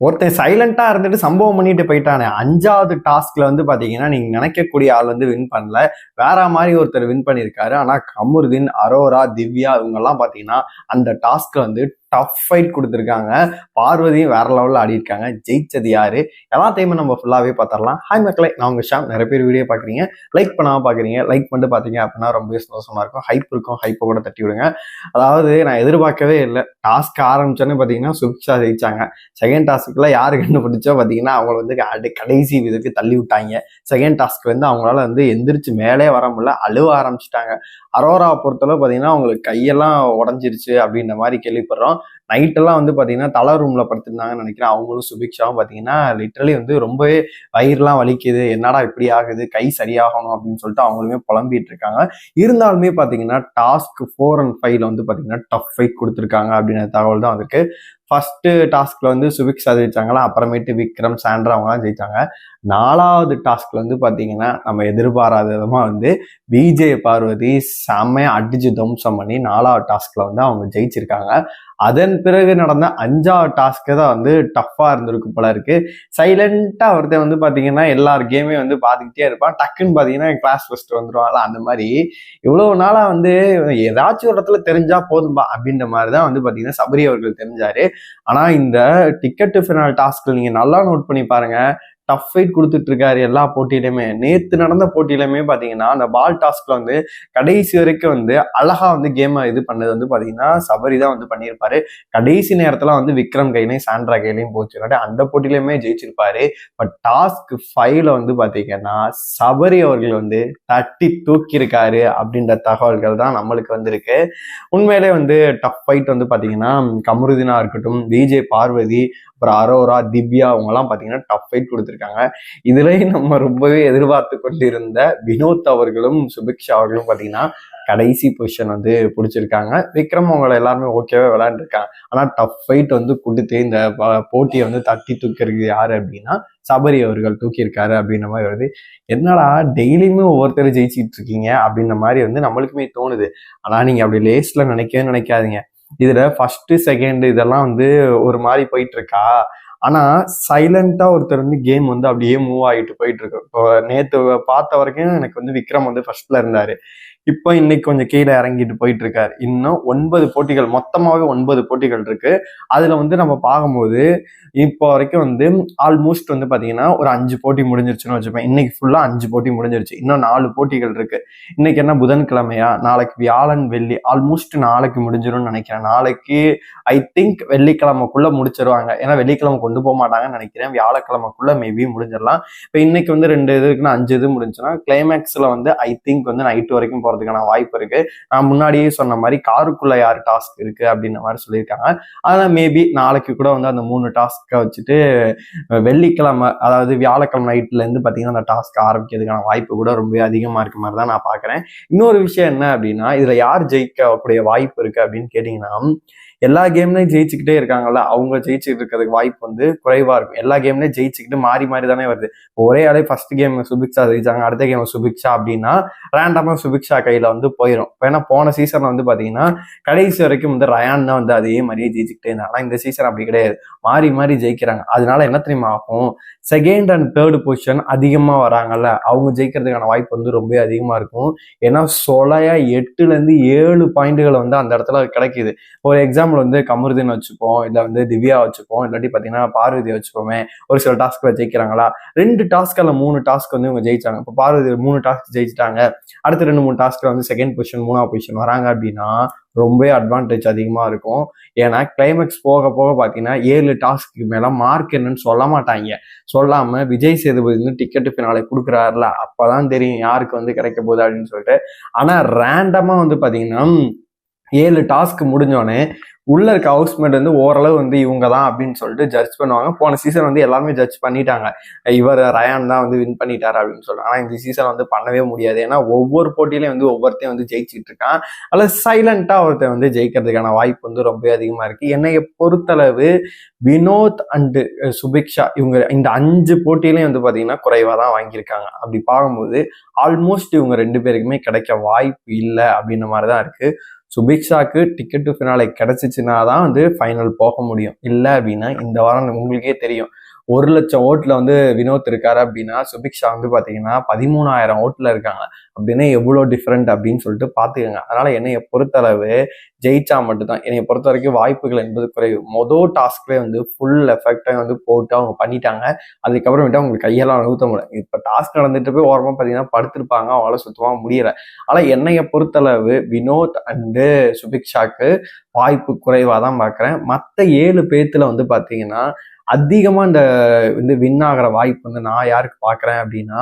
ஒருத்தன் சைலண்டாக இருந்துட்டு சம்பவம் பண்ணிட்டு போயிட்டானே. அஞ்சாவது டாஸ்க்ல வந்து பார்த்தீங்கன்னா நீங்க நினைக்கக்கூடிய ஆள் வந்து வின் பண்ணல. வேற மாதிரி ஒருத்தர் வின் பண்ணியிருக்காரு. ஆனால் கமருதீன் அரோரா திவ்யா இவங்கெல்லாம் பார்த்தீங்கன்னா அந்த டாஸ்க்கை வந்து டஃப் ஃபைட் கொடுத்துருக்காங்க. பார்வதியும் வேற லெவலில் ஆடி இருக்காங்க. ஜெயிச்சது யாரு? எல்லாத்தையுமே நம்ம ஃபுல்லாகவே பார்த்துடலாம் ஹாய் மக்களை நான் உங்கள் ஷாம். நிறைய பேர் வீடியோ பார்க்குறீங்க லைக் பண்ணாமல் பார்க்குறீங்க லைக் பண்ணிட்டு பார்த்தீங்க அப்படின்னா ரொம்பவே சந்தோஷமாக இருக்கும். ஹைப் இருக்கும். ஹைப்பை கூட தட்டி விடுங்க. அதாவது நான் எதிர்பார்க்கவே இல்லை. டாஸ்க் ஆரம்பிச்சோன்னே பார்த்தீங்கன்னா சுபிக்ஷா ஜெயிச்சாங்க. செகண்ட் டாஸ்க்குள்ள யாரு கண்டுபிடிச்சோ பார்த்தீங்கன்னா அவங்க வந்து கடைசி இதுக்கு தள்ளி விட்டாங்க. செகண்ட் டாஸ்க் வந்து அவங்களால வந்து எந்திரிச்சு மேலே வர முடியல அழுவ ஆரம்பிச்சிட்டாங்க. அரோரா பொறுத்தளவு பார்த்தீங்கன்னா அவங்களுக்கு கையெல்லாம் உடஞ்சிருச்சு அப்படின்ற மாதிரி கேள்விப்படுறோம். நைட்டெல்லாம் வந்து பார்த்தீங்கன்னா தலை ரூமில் படுத்திருந்தாங்கன்னு நினைக்கிறேன். அவங்களும் சுபிக்ஷாவும் பார்த்தீங்கன்னா லிட்ரலி வந்து ரொம்பவே வயிறுலாம் வலிக்குது. என்னடா இப்படி ஆகுது? கை சரியாகணும் அப்படின்னு சொல்லிட்டு அவங்களுமே புலம்பிட்டு இருக்காங்க. இருந்தாலுமே பார்த்தீங்கன்னா டாஸ்க் ஃபோர் அண்ட் ஃபைவ்ல வந்து பார்த்தீங்கன்னா டஃப் ஃபைட் கொடுத்துருக்காங்க அப்படின்ற தகவல் தான் வந்திருக்கு. ஃபஸ்ட்டு டாஸ்க்கில் வந்து சுபிக்ஷா ஜெயிச்சாங்களா? அப்புறமேட்டு விக்ரம் சாண்ட்ரா அவங்கலாம் ஜெயிச்சாங்க. நாலாவது டாஸ்க்ல வந்து பார்த்தீங்கன்னா நம்ம எதிர்பாராத விதமாக வந்து விஜய் பார்வதி செம்மையாக அடிச்சு துவம்சம் பண்ணி நாலாவது டாஸ்க்கில் வந்து அவங்க ஜெயிச்சிருக்காங்க. அதன் பிறகு நடந்த அஞ்சாவது டாஸ்க்கு தான் வந்து டஃப்பாக இருந்திருக்கு போல இருக்கு. சைலண்டாக ஒருத்தர் வந்து பார்த்தீங்கன்னா எல்லார் கேமே வந்து பார்த்துக்கிட்டே இருப்பான். டக்குன்னு பார்த்தீங்கன்னா கிளாஸ் ஃபர்ஸ்ட் வந்துடுவாள் அந்த மாதிரி. இவ்வளோ நாளாக வந்து ஏதாச்சும் ஒரு இடத்துல தெரிஞ்சா போதும்பா அப்படின்ற மாதிரி தான் வந்து பார்த்தீங்கன்னா சபரி அவர்கள் தெரிஞ்சாரு. ஆனால் இந்த டிக்கெட் ஃபினால் டாஸ்க்கு நீங்கள் நல்லா நோட் பண்ணி பாருங்கள் டஃப் ஃபைட் கொடுத்துட்டு இருக்காரு எல்லா போட்டியிலுமே. நேற்று நடந்த போட்டியிலுமே பாத்தீங்கன்னா அந்த பால் டாஸ்க்ல வந்து கடைசி வரைக்கும் வந்து அழகா வந்து கேமை இது பண்ணது வந்து பாத்தீங்கன்னா சபரி தான் வந்து பண்ணியிருப்பாரு. கடைசி நேரத்துல வந்து விக்ரம் கையிலையும் சாண்ட்ரா கையிலையும் போச்சு. அந்த போட்டியிலுமே ஜெயிச்சிருப்பாரு. பட் டாஸ்க் ஃபைவ்ல வந்து பாத்தீங்கன்னா சபரி அவர்கள் வந்து தட்டி தூக்கியிருக்காரு அப்படின்ற தகவல்கள் தான் நம்மளுக்கு வந்திருக்கு. உண்மையிலே வந்து டஃப் ஃபைட் வந்து பாத்தீங்கன்னா கமருதினா இருக்கட்டும் விஜே பார்வதி அப்புறம் அரோரா திவ்யா அவங்கெல்லாம் பாத்தீங்கன்னா டஃப் ஃபைட் இருக்காங்க இதுலயும் நம்ம ரொம்பவே எதிர்பார்த்து கொண்டிருந்த வினோத் அவர்களும் சுபிக்ஷா அவர்களும் பாத்தீங்கன்னா கடைசி பொசிஷன் வந்து பிடிச்சிருக்காங்க. விக்ரம் அவங்கள எல்லாருமே ஓகேவே விளையாண்டுருக்காங்க. ஆனா டஃப் ஃபைட் வந்து கொடுத்து இந்த போட்டியை வந்து தட்டி தூக்கிறது யாரு அப்படின்னா சபரி அவர்கள் தூக்கியிருக்காரு அப்படின்ற மாதிரி வருது. என்னடா டெய்லியுமே ஒவ்வொருத்தர் ஜெயிச்சிட்டு இருக்கீங்க அப்படின்ற மாதிரி வந்து நம்மளுக்குமே தோணுது. ஆனா நீங்க அப்படி லேஸ்ல நினைக்கவே நினைக்காதீங்க. இதுல ஃபர்ஸ்ட் செகண்ட் இதெல்லாம் வந்து ஒரு மாதிரி போயிட்டு இருக்கா? ஆனா சைலண்டா ஒருத்தர் வந்து கேம் வந்து அப்படியே மூவ் ஆகிட்டு போயிட்டு இருக்கு. இப்போ நேத்து பார்த்த வரைக்கும் எனக்கு வந்து விக்ரம் வந்து ஃபர்ஸ்ட்ல இருந்தாரு. இப்போ இன்னைக்கு கொஞ்சம் கீழே இறங்கிட்டு போயிட்டு இருக்காரு இன்னும் ஒன்பது போட்டிகள் மொத்தமாகவே ஒன்பது போட்டிகள் இருக்கு. அதுல வந்து நம்ம பார்க்கும்போது இப்போ வரைக்கும் வந்து ஆல்மோஸ்ட் வந்து பாத்தீங்கன்னா ஒரு அஞ்சு போட்டி முடிஞ்சிருச்சுன்னு வச்சுப்பேன். இன்னைக்கு ஃபுல்லா அஞ்சு போட்டி முடிஞ்சிருச்சு. இன்னும் நாலு போட்டிகள் இருக்கு. இன்னைக்கு என்ன புதன்கிழமையா? நாளைக்கு வியாழன் வெள்ளி ஆல்மோஸ்ட் நாளைக்கு முடிஞ்சிரும்னு நினைக்கிறேன். நாளைக்கு ஐ திங்க் வெள்ளிக்கிழமைக்குள்ள முடிச்சிருவாங்க. ஏன்னா வெள்ளிக்கிழமை கொண்டு போக மாட்டாங்கன்னு நினைக்கிறேன். வியாழக்கிழமைக்குள்ள மேபி முடிஞ்சிடலாம். இப்போ இன்னைக்கு வந்து ரெண்டு இது இருக்குன்னா அஞ்சு இது முடிஞ்சுன்னா கிளைமேக்ஸ்ல வந்து ஐ திங்க் வந்து நைட்டு வரைக்கும் போறதுக்கான வாய்ப்பு இருக்கு. நான் முன்னாடியே சொன்ன மாதிரி காருக்குள்ள யார் டாஸ்க் இருக்கு அப்படின்ற மாதிரி சொல்லியிருக்காங்க. அதனால மேபி நாளைக்கு கூட வந்து அந்த மூணு டாஸ்க்கை வச்சுட்டு வெள்ளிக்கிழமை அதாவது வியாழக்கிழமை நைட்ல இருந்து பாத்தீங்கன்னா அந்த டாஸ்க் ஆரம்பிக்கிறதுக்கான வாய்ப்பு கூட ரொம்ப அதிகமா இருக்க மாதிரி தான் நான் பாக்குறேன். இன்னொரு விஷயம் என்ன அப்படின்னா இதுல யார் ஜெயிக்கக்கூடிய வாய்ப்பு இருக்கு அப்படின்னு கேட்டீங்கன்னா எல்லா கேம்லையும் ஜெயிச்சுக்கிட்டே இருக்காங்கல்ல அவங்க ஜெயிச்சுட்டு இருக்கிறதுக்கு வாய்ப்பு வந்து குறைவா இருக்கும். எல்லா கேம்லையும் ஜெயிச்சுக்கிட்டு மாறி மாறி தானே வருது. ஒரே ஆளே ஃபர்ஸ்ட் கேம் சுபிக்ஷா ஜெயிச்சாங்க அடுத்த கேம் சுபிக்ஷா அப்படின்னா ரேண்டமா சுபிக்ஷா கையில வந்து போயிடும் ஏன்னா போன சீசன்ல வந்து பாத்தீங்கன்னா கடைசி வரைக்கும் வந்து ரயான் தான் வந்து அதே மாதிரியே ஜெயிச்சுக்கிட்டே இருந்தாங்க. ஆனா இந்த சீசன் அப்படி கிடையாது. மாறி மாறி ஜெயிக்கிறாங்க. அதனால என்ன தெரியுமா ஆகும்? செகண்ட் அண்ட் தேர்டு பொசிஷன் அதிகமா வராங்கல்ல அவங்க ஜெயிக்கிறதுக்கான வாய்ப்பு வந்து ரொம்ப அதிகமா இருக்கும். ஏன்னா சொலையா எட்டுல இருந்து ஏழு பாயிண்ட்டுகள் வந்து அந்த இடத்துல கிடைக்குது. ஒரு எக்ஸாம்பிள் வந்து கமருதீன் வச்சுப்போம் இல்லை வந்து திவ்யா வச்சுப்போம் இல்லாட்டி பார்த்தீங்கன்னா பார்வதி வச்சுப்போமே ஒரு சில டாஸ்க்கில் ஜெயிக்கிறாங்களா? ரெண்டு டாஸ்க் அல்ல மூணு டாஸ்க் வந்து இவங்க ஜெயிச்சாங்க. இப்போ பார்வதி மூணு டாஸ்க் ஜெயிச்சிட்டாங்க. அடுத்த ரெண்டு மூணு டாஸ்க்கில் வந்து செகண்ட் பொசிஷன் மூணாவது பொசிஷன் வராங்க அப்படின்னா ரொம்ப அட்வான்டேஜ் அதிகமாக இருக்கும். ஏன்னா கிளைமேக்ஸ் போக போக பார்த்தீங்கன்னா ஏழு டாஸ்க்கு மேலே மார்க் என்னன்னு சொல்ல மாட்டாங்க. சொல்லாமல் விஜய் சேதுபதி வந்து டிக்கெட்டு பின்னாலே கொடுக்குறாருல அப்பதான் தெரியும் யாருக்கு வந்து கிடைக்க போகுது அப்படின்னு சொல்லிட்டு. ஆனால் ரேண்டமாக வந்து பார்த்தீங்கன்னா ஏழு டாஸ்க் முடிஞ்சோடனே உள்ள இருக்க ஹவுஸ்மேட் வந்து ஓரளவு வந்து இவங்க தான் அப்படின்னு சொல்லிட்டு ஜட்ஜ் பண்ணுவாங்க. போன சீசன் வந்து எல்லாமே ஜட்ஜ் பண்ணிட்டாங்க. இவர் ரயான் தான் வந்து வின் பண்ணிட்டாரு அப்படின்னு சொல்லிட்டு. ஆனால் இந்த சீசன் வந்து பண்ணவே முடியாது. ஏன்னா ஒவ்வொரு போட்டியிலையும் வந்து ஒவ்வொருத்தையும் வந்து ஜெயிச்சுட்டு இருக்கான். அல்ல சைலண்டாக ஒருத்தர் வந்து ஜெயிக்கிறதுக்கான வாய்ப்பு வந்து ரொம்ப அதிகமாக இருக்கு. என்னைய பொறுத்தளவு வினோத் அண்டு சுபிக்ஷா இவங்க இந்த அஞ்சு போட்டியிலையும் வந்து பார்த்தீங்கன்னா குறைவாக தான் வாங்கியிருக்காங்க. அப்படி பார்க்கும்போது ஆல்மோஸ்ட் இவங்க ரெண்டு பேருக்குமே கிடைக்க வாய்ப்பு இல்லை அப்படின்ற மாதிரி தான் இருக்குது சுபிக்ஷாக்கு டிக்கெட் டு ஃபினாலே கிடைச்சிச்சுன்னா தான் வந்து ஃபைனல் போக முடியும். இல்லை அப்படின்னா இந்த வாரம் உங்களுக்கே தெரியும். ஒரு லட்சம் ஓட்டில் வந்து வினோத் இருக்காரு அப்படின்னா சுபிக்ஷா வந்து பார்த்தீங்கன்னா பதிமூணாயிரம் ஓட்டில் இருக்காங்க. அப்படின்னா எவ்வளோ டிஃப்ரெண்ட் அப்படின்னு சொல்லிட்டு பார்த்துக்கோங்க அதனால் என்னைய பொறுத்தளவு ஜெயிச்சா மட்டும்தான். என்னைய பொறுத்த வரைக்கும் வாய்ப்புகள் என்பது குறைவு. மொதல் டாஸ்க்லேயே வந்து ஃபுல் எஃபெக்டாக வந்து போட்டு அவங்க பண்ணிட்டாங்க. அதுக்கப்புறமேட்டு அவங்களுக்கு கையெல்லாம் நகர்த்த முடியல. இப்போ டாஸ்க் நடந்துட்டு போய் ஓரமாக பார்த்தீங்கன்னா படுத்திருப்பாங்க. அவங்களால சுத்தமாக முடியல. ஆனால் என்னைய பொறுத்தளவு வினோத் அண்டு சுபிக்ஷாக்கு வாய்ப்பு குறைவாக தான் பார்க்குறேன் மற்ற ஏழு பேர்த்தில் வந்து பார்த்தீங்கன்னா அதிகமாக இந்த வந்து வின் ஆகிற வாய்ப்பு வந்து நான் யாருக்கு பார்க்குறேன் அப்படின்னா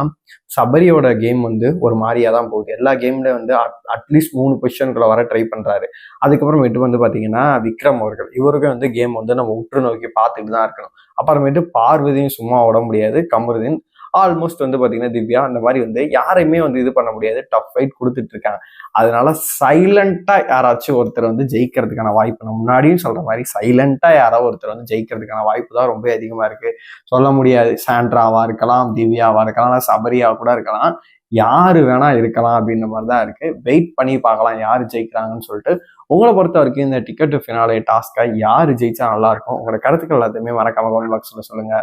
சபரியோட கேம் வந்து ஒரு மாதிரியா தான் போகுது. எல்லா கேம்லேயும் வந்து அட்லீஸ்ட் மூணு பொசிஷனுக்குள்ள வர ட்ரை பண்ணுறாரு அதுக்கப்புறமேட்டு வந்து பார்த்தீங்கன்னா விக்ரம் அவர்கள். இவருக்கும் வந்து கேம் வந்து நம்ம உற்று நோக்கி பார்த்துட்டு தான் இருக்கணும். அப்புறமேட்டு பார்வதியும் சும்மா விட முடியாது. கமருதீன் ஆல்மோஸ்ட் வந்து பார்த்தீங்கன்னா திவ்யா அந்த மாதிரி வந்து யாரையுமே வந்து இது பண்ண முடியாது. டஃப் ஃபைட் கொடுத்துட்டு இருக்காங்க. அதனால சைலண்டாக யாராச்சும் ஒருத்தர் வந்து ஜெயிக்கிறதுக்கான வாய்ப்பு நான் முன்னாடியும் சொல்கிற மாதிரி சைலண்டாக யாராவது ஒருத்தர் வந்து ஜெயிக்கிறதுக்கான வாய்ப்பு தான் ரொம்ப அதிகமாக இருக்குது சொல்ல முடியாது. சாண்ட்ராவாக இருக்கலாம் திவ்யாவாக இருக்கலாம் சபரியாக கூட இருக்கலாம். யார் வேணா இருக்கலாம் அப்படின்ற மாதிரி தான் இருக்கு. வெயிட் பண்ணி பார்க்கலாம் யார் ஜெயிக்கிறாங்கன்னு சொல்லிட்டு. உங்களை பொறுத்த வரைக்கும் இந்த டிக்கெட் ஃபினாலே டாஸ்க்கை யார் ஜெயிச்சா நல்லா இருக்கும்? உங்களோட கருத்துக்கள் எல்லாத்தையுமே மறக்காம கமெண்ட் பாக்ஸில் சொல்லுங்க.